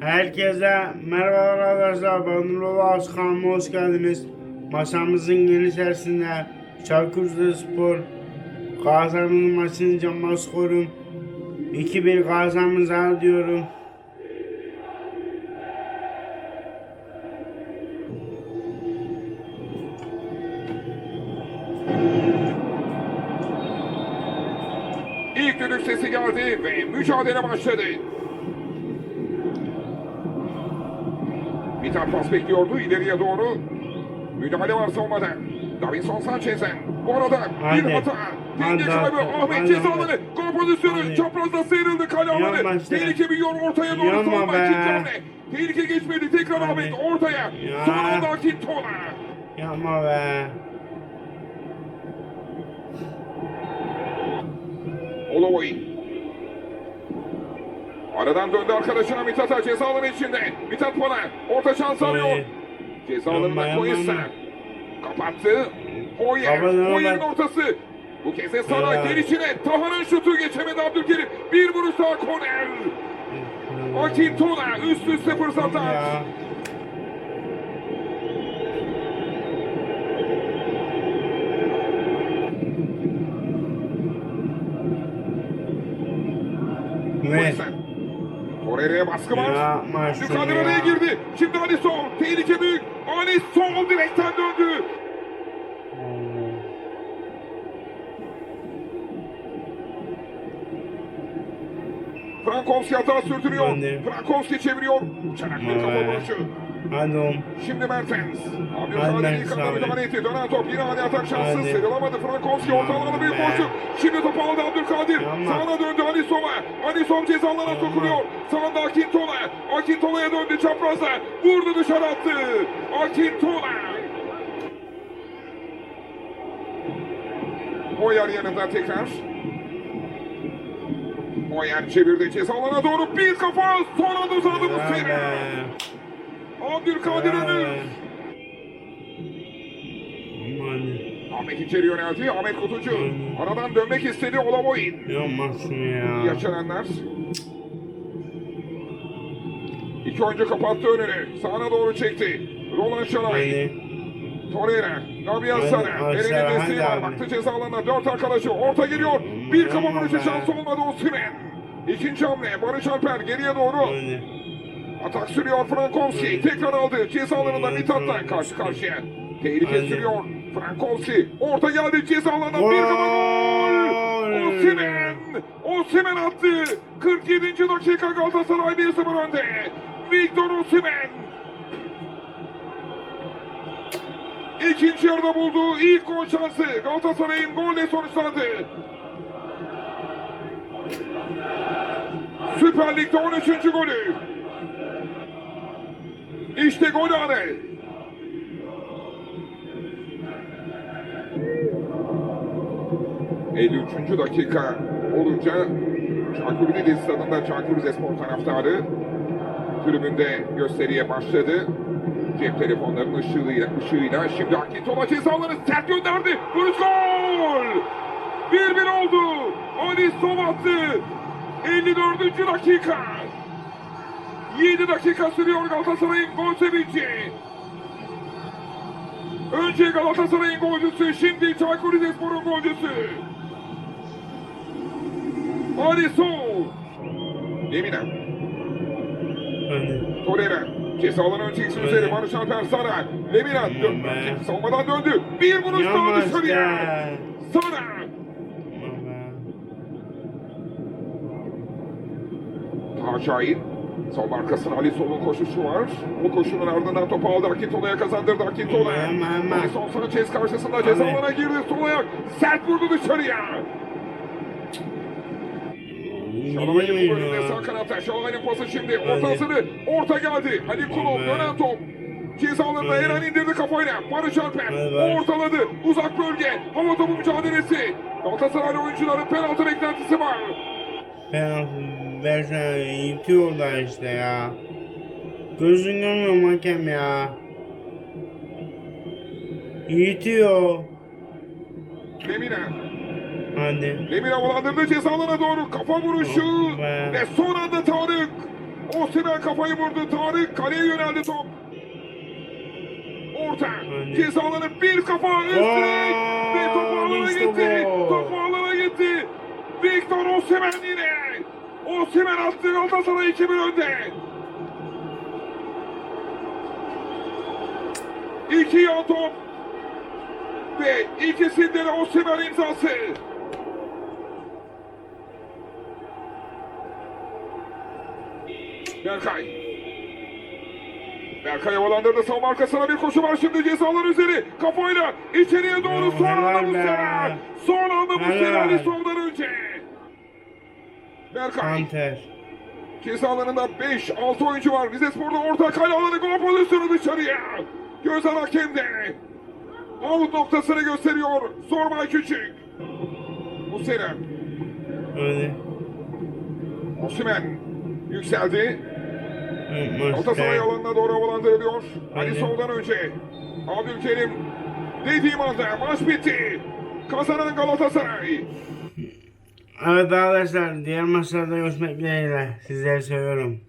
Herkese merhaba arkadaşlar. Ben Nurullah Askan'ıma hoş geldiniz. Masamızın yeni içerisinde Çaykur Spor Gazamızın maçını canlı skorum 2-1 Gazamız'a diyorum. İlk düdük sesi geldi ve mücadele başladı. Bir tane pas bekliyordu ileriye doğru. Müdahale var savunmada. Davinson Sanchez'en. Bu arada bir hata. Denge kaybı. Ahmet cezaları. Gol pozisyonu. Çaprazda sıyrıldı kale alanı. Tehlike büyüyor ortaya doğru. Savunma hamle. Tehlike geçmedi. Tekrar. Ahmet ortaya. Ya. Son anda Akintola. Yapma be. Olovoy. Aradan döndü arkadaşına Mithat'a ceza alanı içinde. Mithat bana orta şans arıyor. Ceza alanına Koysa. Kapattı. Hoyer. Hoyer'in ortası. Bu kez de Sara Ya. gelişine. Taha'nın şutu geçemedi Abdülkerim. Bir vuruş daha korner. Akintola üst üste fırsatlar. Ne? Torreira'ya baskı var. Yapma şunu Abdülkadir ya. araya girdi. Şimdi Alisson. Tehlike büyük. Alisson direkten döndü. Frankowski hata sürdürüyor. Frankowski çeviriyor. Bir kafa Evet. Oğlum. Şimdi Mertens. Abdülkadir ilk anda müdahale etti. Dönen top yine hadi atak şansı sıyrılamadı. Frankowski orta alana büyük boşluk. Şimdi topu aldı Abdülkadir. Sağına döndü Alisson'a. Alisson cezalara Yapma. sokuluyor. Sağında Akintola. Akintola'ya döndü çaprazda. Vurdu dışarı attı. Akintola. Moyer yanında tekrar. Moyer çevirdi ceza alana doğru bir kafa son anda uzadı bu seri. Abdülkadir Ömür. Ahmet içeri yöneldi. Ahmet Kutucu. Aradan dönmek istedi Olaboy'un. Yapma şunu ya. Yaşananlar. İki oyuncu kapattı önünü. Sağına doğru çekti. Roland Şaray. Hadi. Torreira. Sara. hadi Elinin desteği var. Baktı ceza alanına. Dört arkadaşı. Orta geliyor. Bir kafa vuruşu şansı olmadı Osimhen. İkinci hamle. Barış Alper geriye doğru. Hadi. Atak sürüyor Frankowski. Tekrar aldı. Ceza alanında Hadi, Mithat'la Frankowski. karşı karşıya. Tehlike Hadi. sürüyor. Frankowski. Orta geldi. Ceza alanında bir gol. Osimhen. Osimhen attı. 47. dakika Galatasaray 1-0 önde. Victor Osimhen. İkinci yarıda bulduğu ilk gol şansı Galatasaray'ın golle sonuçlandı. Süper Lig'de 13. golü. İşte gol anı. ...53. dakika olunca... ...Çaykur Rizespor stadında Çaykur Rizespor taraftarı... ...tribünde gösteriye başladı. Cep telefonlarının ışığıyla, ışığıyla şimdi Akintola cezaları sert gönderdi. Vuruş gol! 1-1 oldu. Alisson attı. 54. dakika. 7 dakika sürüyor Galatasaray'ın gol sevinci. Önce Galatasaray'ın golcüsü, şimdi Çaykur Rizespor'un golcüsü. Alisson. Lemina. Hadi. Torreira. Ceza alanı önce ikisi Öyle. üzeri. Barış Alper Sara. Lemina. Aman Dön- be. Savunmadan döndü. Bir vuruş daha dışarıya. Sara. Yapma Sol arkasına Ali Sol'un koşusu var. O koşunun ardından topu aldı. Akintola'ya kazandırdı Akintola. Ali Sol Sanchez karşısında ceza girdi. Sol ayak. Sert vurdu dışarıya. Şalavay'ın bu bölümde sağ kanatta. Şalavay'ın pası şimdi. Ortasını. Orta geldi. Ali Kulov Aman. dönen top. Ceza alanına. Eren indirdi kafayla. Barış Alper ortaladı. Uzak bölge. Hava topu mücadelesi. Galatasaray oyuncuların penaltı beklentisi var. Penaltı versene itiyorlar işte ya. Gözün görmüyor hakem ya. İtiyor. Lemina. Hadi. Lemina havalandırdı ceza alanına doğru. Kafa vuruşu. Oh be. Ve son anda Tarık. Osimhen kafayı vurdu. Tarık kaleye yöneldi top. Orta. Alanı bir kafa. Gol! Ve top ağlara gitti. Top. Victor Osimhen yine. Osimhen attı Galatasaray 2-1 önde. İki yan top. Ve ikisinde de Osimhen imzası. Berkay. Berkay havalandırdı savunma arkasına bir koşu var şimdi cezalar üzeri. Kafayla içeriye doğru son anda bu sefer. Son anda bu Helal. sefer Alisson'dan önce. Berkay. Panter. Ceza alanında 5-6 oyuncu var. Rize Spor'da orta kale alanı gol pozisyonu dışarıya. Gözler hakemde. Out noktasını gösteriyor. Zorbay Küçük. Bu sene Öyle. Osimhen yükseldi. Galatasaray alanına doğru havalandırılıyor. Ali. Sol'dan önce. Abdülkerim dediğim anda maç bitti. Kazanan Galatasaray. Evet arkadaşlar diğer maçlarda görüşmek dileğiyle. Sizleri seviyorum.